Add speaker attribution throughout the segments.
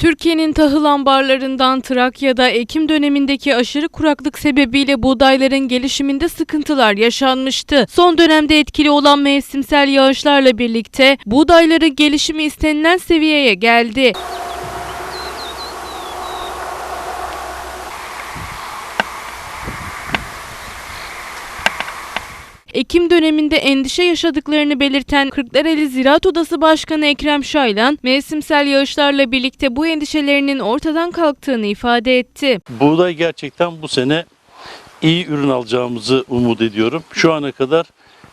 Speaker 1: Türkiye'nin tahıl ambarlarından Trakya'da Ekim dönemindeki aşırı kuraklık sebebiyle buğdayların gelişiminde sıkıntılar yaşanmıştı. Son dönemde etkili olan mevsimsel yağışlarla birlikte buğdayların gelişimi istenilen seviyeye geldi. Ekim döneminde endişe yaşadıklarını belirten Kırklareli Ziraat Odası Başkanı Ekrem Şaylan, mevsimsel yağışlarla birlikte bu endişelerinin ortadan kalktığını ifade etti.
Speaker 2: Buğday gerçekten bu sene iyi ürün alacağımızı umut ediyorum. Şu ana kadar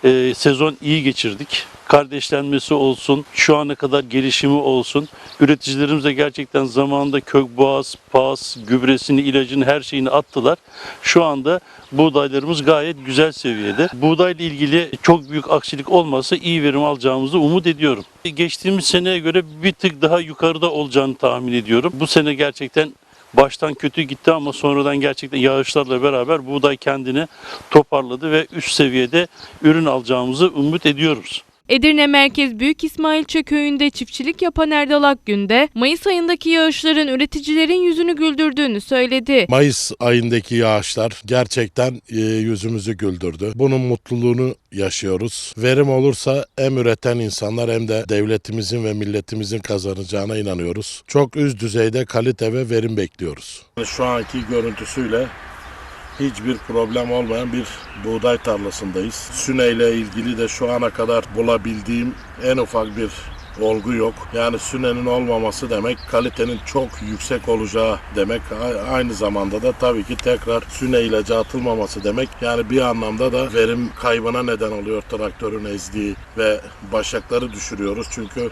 Speaker 2: e, sezon iyi geçirdik. Kardeşlenmesi olsun, şu ana kadar gelişimi olsun. Üreticilerimiz de gerçekten zamanında kökboğaz, pas, gübresini, ilacını her şeyini attılar. Şu anda buğdaylarımız gayet güzel seviyede. Buğdayla ilgili çok büyük aksilik olmasa iyi verim alacağımızı umut ediyorum. Geçtiğimiz seneye göre bir tık daha yukarıda olacağını tahmin ediyorum. Bu sene gerçekten baştan kötü gitti ama sonradan gerçekten yağışlarla beraber buğday kendini toparladı ve üst seviyede ürün alacağımızı umut ediyoruz.
Speaker 1: Edirne Merkez Büyük İsmailçe köyünde çiftçilik yapan Erdal Akgün de Mayıs ayındaki yağışların üreticilerin yüzünü güldürdüğünü söyledi.
Speaker 3: Mayıs ayındaki yağışlar gerçekten e, yüzümüzü güldürdü. Bunun mutluluğunu yaşıyoruz. Verim olursa hem üreten insanlar hem de devletimizin ve milletimizin kazanacağına inanıyoruz. Çok üst düzeyde kalite ve verim bekliyoruz. Şu anki görüntüsüyle hiçbir problem olmayan bir buğday tarlasındayız. Süne ile ilgili de şu ana kadar bulabildiğim en ufak bir olgu yok. Yani sünenin olmaması demek kalitenin çok yüksek olacağı demek. Aynı zamanda da tabii ki tekrar süne ilacı atılmaması demek. Yani bir anlamda da verim kaybına neden oluyor traktörün ezdiği ve başakları düşürüyoruz. Çünkü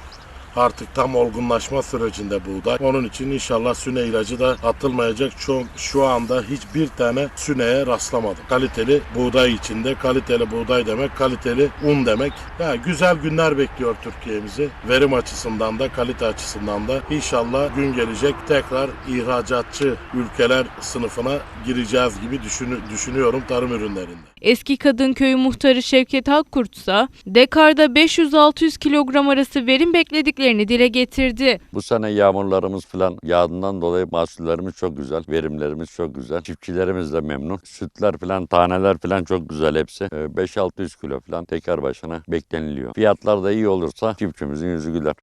Speaker 3: artık tam olgunlaşma sürecinde buğday. Onun için inşallah süne ilacı da atılmayacak. Şu, şu anda hiçbir tane süneye rastlamadım. Kaliteli buğday içinde kaliteli buğday demek, kaliteli un demek. Yani güzel günler bekliyor Türkiye'mizi. Verim açısından da kalite açısından da inşallah gün gelecek tekrar ihracatçı ülkeler sınıfına gireceğiz gibi düşün, düşünüyorum tarım ürünlerinde.
Speaker 1: Eski Kadınköyü muhtarı Şevket Akkurt ise Dekar'da 500-600 kilogram arası verim beklediklerini dile getirdi.
Speaker 4: Bu sene yağmurlarımız falan yağdığından dolayı mahsullerimiz çok güzel, verimlerimiz çok güzel. Çiftçilerimiz de memnun. Sütler falan, taneler falan çok güzel hepsi. Ee, 5-600 kilo falan teker başına bekleniliyor. Fiyatlar da iyi olursa çiftçimizin yüzü güler.